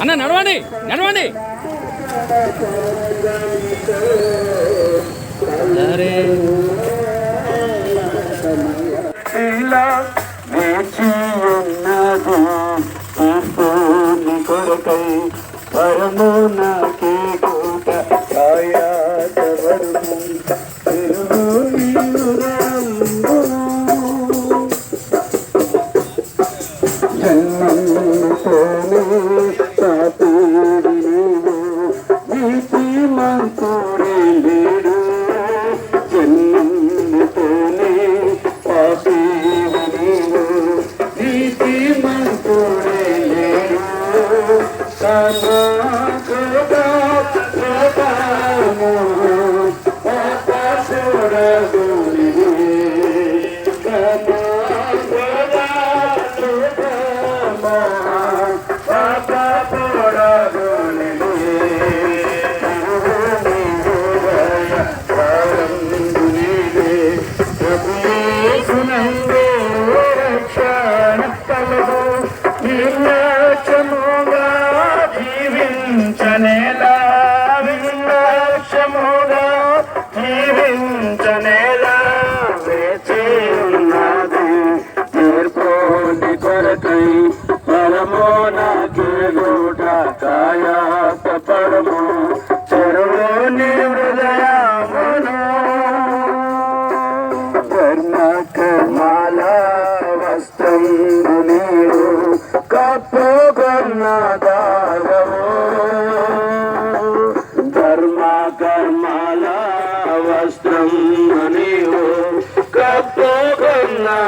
అన్న నడవండి నడవండి. సరే আমি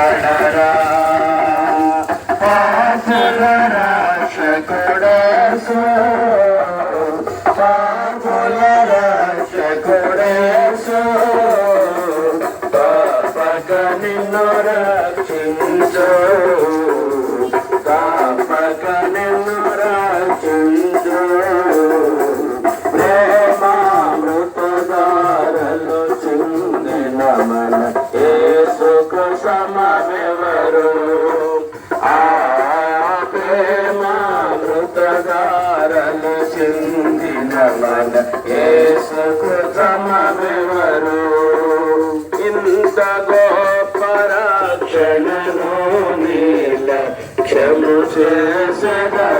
da da da యేసుకు సమమెవరు ఇంత గొప్ప రక్షణను నీల క్షము చేసగవేనా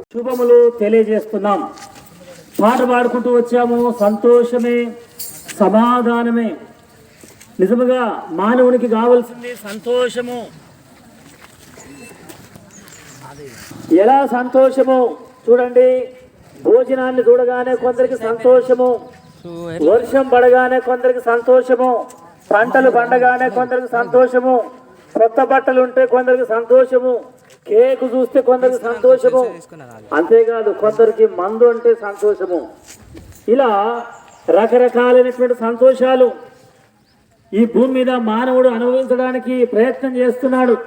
శుభములు తెలియజేస్తున్నాం. పాట పాడుకుంటూ వచ్చాము. సంతోషమే సమాధానమే. నిజముగా మానవునికి కావలసింది సంతోషము. ఎలా సంతోషము? చూడండి. భోజనాన్ని చూడగానే కొందరికి సంతోషము. వర్షం పడగానే కొందరికి సంతోషము. పంటలు పండగానే కొందరికి సంతోషము. కొత్త బట్టలు ఉంటే కొందరికి సంతోషము. కేకు చూస్తే కొందరికి సంతోషము. అంతేకాదు కొందరికి మందు అంటే సంతోషము. ఇలా రకరకాలైనటువంటి సంతోషాలు ఈ భూమి మీద మానవుడు అనుభవించడానికి ప్రయత్నం చేస్తున్నాడు.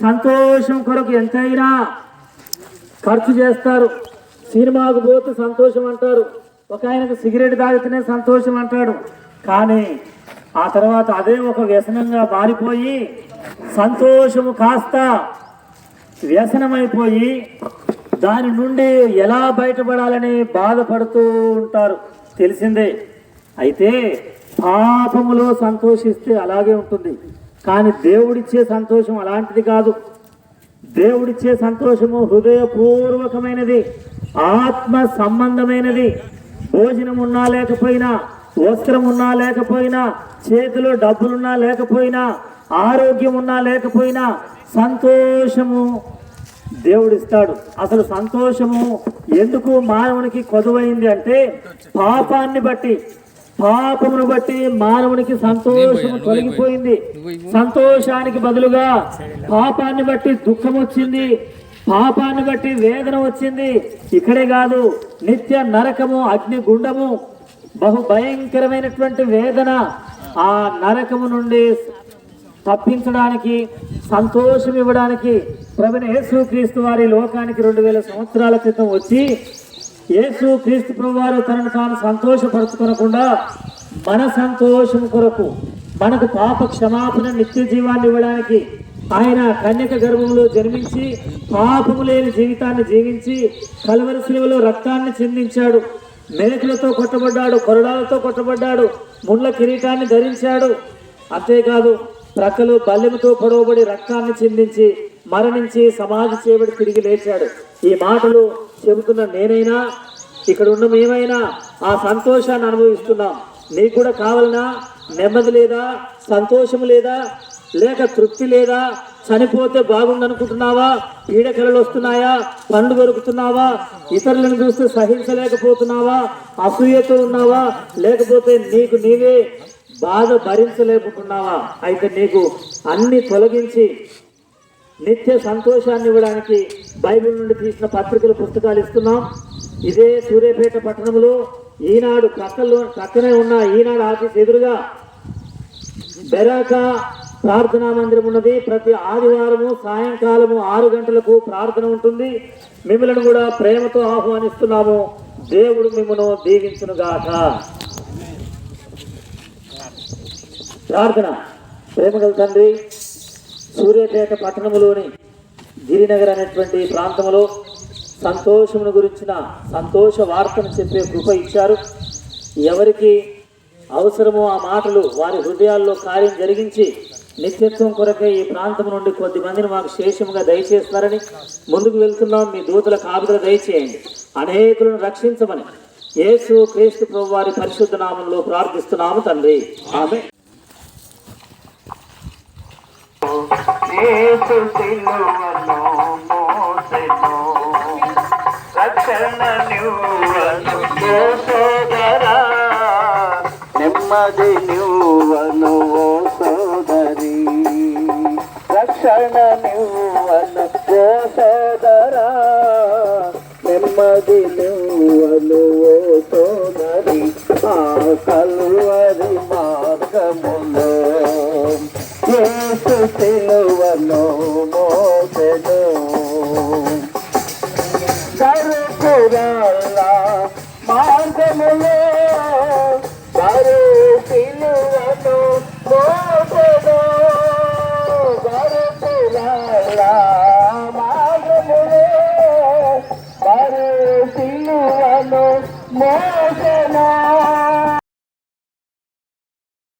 సంతోషం కొరకు ఎంతైనా ఖర్చు చేస్తారు. సినిమాకు పోతే సంతోషం అంటారు. ఒక ఆయనకు సిగరెట్ తాగితేనే సంతోషం అంటాడు. కానీ ఆ తర్వాత అదే ఒక వ్యసనంగా మారిపోయి సంతోషము కాస్త వ్యసనమైపోయి దాని నుండి ఎలా బయటపడాలని బాధపడుతూ ఉంటారు. తెలిసిందే. అయితే పాపములో సంతోషిస్తే అలాగే ఉంటుంది. కానీ దేవుడిచ్చే సంతోషం అలాంటిది కాదు. దేవుడిచ్చే సంతోషము హృదయపూర్వకమైనది ఆత్మ సంబంధమైనది. భోజనం ఉన్నా లేకపోయినా వస్త్రం ఉన్నా లేకపోయినా చేతిలో డబ్బులున్నా లేకపోయినా ఆరోగ్యం ఉన్నా లేకపోయినా సంతోషము దేవుడిస్తాడు. అసలు సంతోషము ఎందుకు మానవునికి కొదువైంది అంటే పాపాన్ని బట్టి పాపమును బట్టి మానవునికి సంతోషము తొలగిపోయింది. సంతోషానికి బదులుగా పాపాన్ని బట్టి దుఃఖం వచ్చింది పాపాన్ని బట్టి వేదన వచ్చింది. ఇక్కడే కాదు నిత్య నరకము అగ్ని గుండము బహు భయంకరమైనటువంటి వేదన ఆ నరకము నుండి తప్పించడానికి సంతోషం ఇవ్వడానికి ప్రభుని యేసుక్రీస్తు వారి లోకానికి రెండు వేల సంవత్సరాల క్రితం వచ్చి యేసు క్రీస్తు ప్రభు వారు తనను తాను సంతోషపరచుకోనకుండా మన సంతోషం కొరకు మనకు పాప క్షమాపణ నిత్య జీవాన్ని ఇవ్వడానికి ఆయన కన్యక గర్భంలో జన్మించి పాపము లేని జీవితాన్ని జీవించి కలవరి శిలువలో రక్తాన్ని చెందించాడు. మేకులతో కొట్టబడ్డాడు కొరడాలతో కొట్టబడ్డాడు ముళ్ళ కిరీటాన్ని ధరించాడు. అంతేకాదు ప్రక్కలు బల్లెముతో పొడవబడి రక్తాన్ని చిందించి మరణించి సమాధి చేయబడి తిరిగి లేచాడు. ఈ మాటలు చెబుతున్న నేనైనా ఇక్కడ ఉన్న మేమైనా ఆ సంతోషాన్ని అనుభవిస్తున్నాం. నీకు కూడా కావాలనా? నెమ్మది లేదా? సంతోషం లేదా? లేక తృప్తి లేదా? చనిపోతే బాగుందనుకుంటున్నావా పీడకలలు వస్తున్నాయా? పండు దొరుకుతున్నావా? ఇతరులను చూస్తే సహించలేకపోతున్నావా? అసూయతో ఉన్నావా? లేకపోతే నీకు నీవే బాధ భరించలేకుంటున్నావా? అయితే నీకు అన్ని తొలగించి నిత్య సంతోషాన్ని ఇవ్వడానికి బైబిల్ నుండి తీసిన పత్రికలు పుస్తకాలు ఇస్తున్నాం. ఇదే సూర్యాపేట పట్టణంలో ఈనాడు పక్కలో పక్కనే ఉన్న ఈనాడు ఆఫీస్ ఎదురుగా బెరాకా ప్రార్థనా మందిరం ఉన్నది. ప్రతి ఆదివారము సాయంకాలము ఆరు గంటలకు ప్రార్థన ఉంటుంది. మిమ్మల్ని కూడా ప్రేమతో ఆహ్వానిస్తున్నాము. దేవుడు మిమ్మను దీవించునుగాక ప్రార్థన. ప్రేమగల తండ్రి సూర్యపేట పట్టణములోని గిరినగర్ అనేటువంటి ప్రాంతంలో సంతోషమును గురించిన సంతోష వార్తను చెప్పే కృప ఇచ్చారు. ఎవరికి అవసరమో ఆ మాటలు వారి హృదయాల్లో కార్యం జరిగించి నిత్యత్వం కొరకే ఈ ప్రాంతం నుండి కొద్ది మందిని మాకు శేషముగా దయచేస్తారని ముందుకు వెళ్తున్నాం. మీ దూతల కాపుదల దయచేయండి. అనేకులను రక్షించమని యేసు క్రీస్తు ప్రభు వారి పరిశుద్ధ నామంలో ప్రార్థిస్తున్నాము తండ్రి. ఆమె నెమ్మది రక్షణ నివ్వను ఓ సోదరా నెమ్మది నివ్వను ఓ సోదరి ఆ కలువరి మార్గములో. యేసు సిలువను మోసెను కరుకురాల